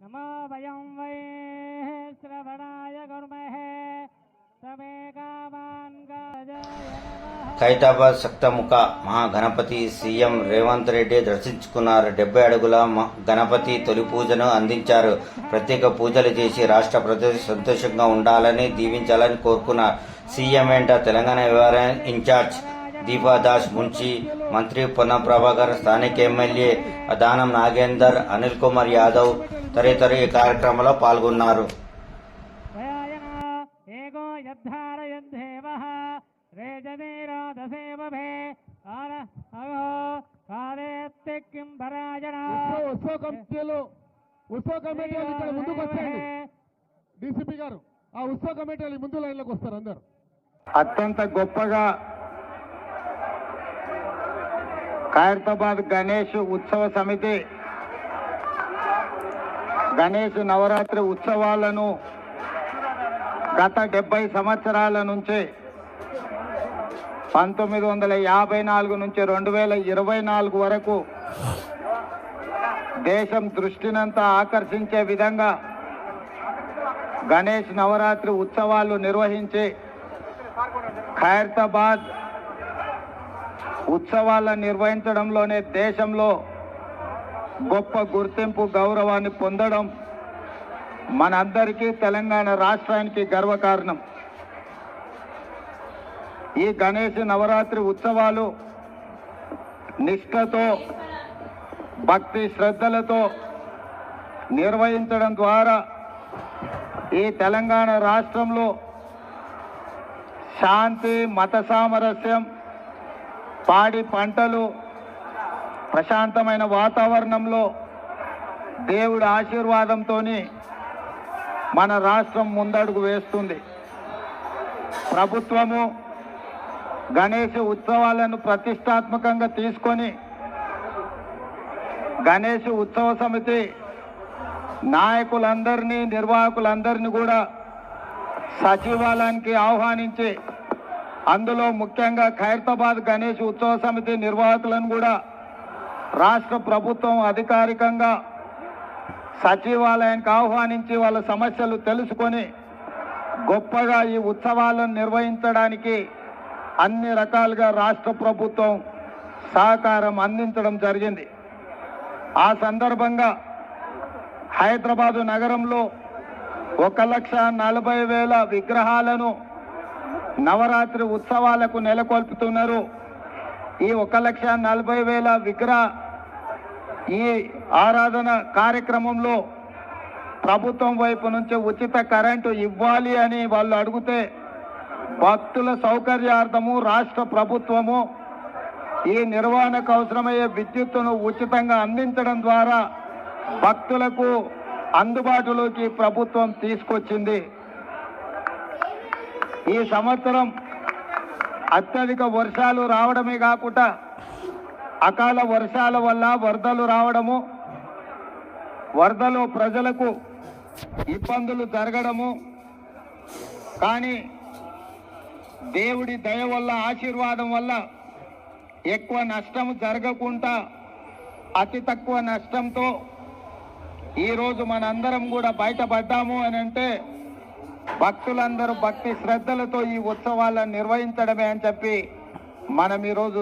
నమో వయం ఖైతాబాద్ శక్తముఖ మహాగణపతి సీఎం రేవంత్ రెడ్డి దర్శించుకున్నారు. డెబ్బై అడుగుల గణపతి తొలి పూజను అందించారు. ప్రత్యేక పూజలు చేసి రాష్ట్ర ప్రజలు సంతోషంగా ఉండాలని దీవించాలని కోరుకున్నారు. సీఎం వెంట తెలంగాణ వ్యవహార ఇన్ఛార్జ్ దీపాదాస్ మున్షి మంత్రి పొన్నం ప్రభాకర్ స్థానిక ఎమ్మెల్యే దానం నాగేందర్ అనిల్ కుమార్ యాదవ్ తదితరులు ఈ కార్యక్రమంలో పాల్గొన్నారు. ఉత్సవ ఉత్సవ కమిటీలు ఉత్సవ కమిటీ ఇక్కడ ముందుకు వచ్చేయండి డీసీపీ గారు. ఆ ఉత్సవ కమిటీ వాళ్ళు ముందు లైన్లోకి వస్తారు అందరు. అత్యంత గొప్పగా ఖైరతాబాద్ గణేష్ ఉత్సవ సమితి. గణేష్ నవరాత్రి ఉత్సవాలను గత డెబ్బై సంవత్సరాల నుంచి పంతొమ్మిది వందల యాభై నాలుగు నుంచి రెండు వేల ఇరవై నాలుగు వరకు దేశం దృష్టినంతా ఆకర్షించే విధంగా గణేష్ నవరాత్రి ఉత్సవాలు నిర్వహించి ఖైరతాబాద్ ఉత్సవాలను నిర్వహించడంలోనే దేశంలో గొప్ప గుర్తింపు గౌరవాన్ని పొందడం మనందరికీ తెలంగాణ రాష్ట్రానికి గర్వకారణం. ఈ గణేష్ నవరాత్రి ఉత్సవాలు నిష్ఠతో భక్తి శ్రద్ధలతో నిర్వహించడం ద్వారా ఈ తెలంగాణ రాష్ట్రంలో శాంతి మత సామరస్యం పాడి పంటలు ప్రశాంతమైన వాతావరణంలో దేవుడి ఆశీర్వాదంతో మన రాష్ట్రం ముందడుగు వేస్తుంది. ప్రభుత్వము గణేష ఉత్సవాలను ప్రతిష్టాత్మకంగా తీసుకొని గణేష్ ఉత్సవ సమితి నాయకులందరినీ నిర్వాహకులందరినీ కూడా సచివాలయానికి ఆహ్వానించి అందులో ముఖ్యంగా ఖైరతాబాద్ గణేష్ ఉత్సవ సమితి నిర్వాహకులను కూడా రాష్ట్ర ప్రభుత్వం అధికారికంగా సచివాలయానికి ఆహ్వానించి వాళ్ళ సమస్యలు తెలుసుకొని గొప్పగా ఈ ఉత్సవాలను నిర్వహించడానికి అన్ని రకాలుగా రాష్ట్ర ప్రభుత్వం సహకారం అందించడం జరిగింది. ఆ సందర్భంగా హైదరాబాదు నగరంలో ఒక లక్ష నలభై వేల విగ్రహాలను నవరాత్రి ఉత్సవాలకు నెలకొల్పుతున్నారు. ఈ ఒక లక్ష నలభై వేల విగ్రహ ఈ ఆరాధన కార్యక్రమంలో ప్రభుత్వం వైపు నుంచి ఉచిత కరెంటు ఇవ్వాలి అని వాళ్ళు అడిగితే భక్తుల సౌకర్యార్థము రాష్ట్ర ప్రభుత్వము ఈ నిర్వహణకు అవసరమయ్యే విద్యుత్తును ఉచితంగా అందించడం ద్వారా భక్తులకు అందుబాటులోకి ప్రభుత్వం తీసుకొచ్చింది. ఈ సంవత్సరం అత్యధిక వర్షాలు రావడమే కాకుండా అకాల వర్షాల వల్ల వరదలు రావడము వరదలు ప్రజలకు ఇబ్బందులు జరగడము. కానీ దేవుడి దయ వల్ల ఆశీర్వాదం వల్ల ఎక్కువ నష్టం జరగకుండా అతి తక్కువ నష్టంతో ఈరోజు మనందరం కూడా బయటపడ్డాము అని అంటే భక్తులందరూ భక్తి శ్రద్ధలతో ఈ ఉత్సవాలను నిర్వహించడమే అని చెప్పి మనం ఈరోజు